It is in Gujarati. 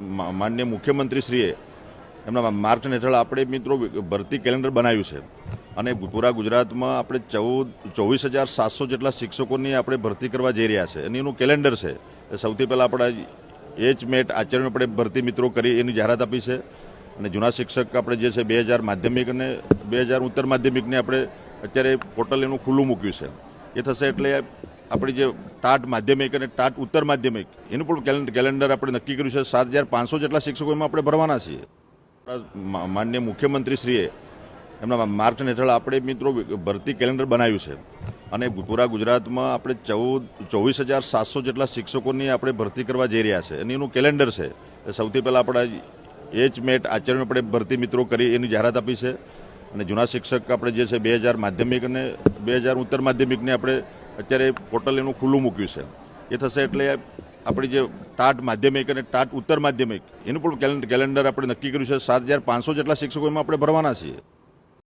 મા- માનનીય મુખ્યમંત્રીશ્રીએ એમના માર્ગદર્શન હેઠળ આપણે મિત્રો ભરતી કેલેન્ડર બનાવ્યું છે. અને પૂરા ગુજરાતમાં આપણે ચૌદ, ચોવીસ હજાર સાતસો જેટલા શિક્ષકોની આપણે ભરતી કરવા જઈ રહ્યા છે. અને એનું કેલેન્ડર છે. સૌથી પહેલાં આપણા એચ મેટ આચાર્યને આપણે ભરતી મિત્રો કરી એની જાહેરાત આપી છે. અને જૂના શિક્ષક આપણે જે છે બે હજાર માધ્યમિક અને બે હજાર ઉત્તર માધ્યમિકને આપણે અત્યારે પોર્ટલ એનું ખુલ્લું મૂક્યું છે. એ થશે એટલે આપણી જે ટાટ માધ્યમિક અને ટાટ ઉત્તર માધ્યમિક, એનું પણ કેલેન્ડર આપણે નક્કી કર્યું છે, સાત હજાર પાંચસો જેટલા શિક્ષકો એમાં આપણે ભરવાના છીએ. માન્ય મુખ્યમંત્રીશ્રીએ એમના માર્ગદર્શન હેઠળ આપણે મિત્રો ભરતી કેલેન્ડર બનાવ્યું છે. અને પૂરા ગુજરાતમાં આપણે ચૌદ, ચોવીસ હજાર સાતસો જેટલા શિક્ષકોની આપણે ભરતી કરવા જઈ રહ્યા છે. અને એનું કેલેન્ડર છે. સૌથી પહેલાં આપણા એચ મેટ આચાર્યને આપણે ભરતી મિત્રો કરી, એની જાહેરાત આપી છે. અને જૂના શિક્ષક આપણે જે છે, બે હજાર માધ્યમિક અને બે હજાર ઉત્તર માધ્યમિકને આપણે અત્યારે પોર્ટલ એનું ખુલ્લું મૂક્યું છે. એ થશે એટલે આપણી જે ટાટ માધ્યમિક અને ટાટ ઉત્તર માધ્યમિક, એનું પણ કેલેન્ડર આપણે નક્કી કર્યું છે. સાત હજાર પાંચસો જેટલા શિક્ષકો એમાં આપણે ભરવાના છીએ.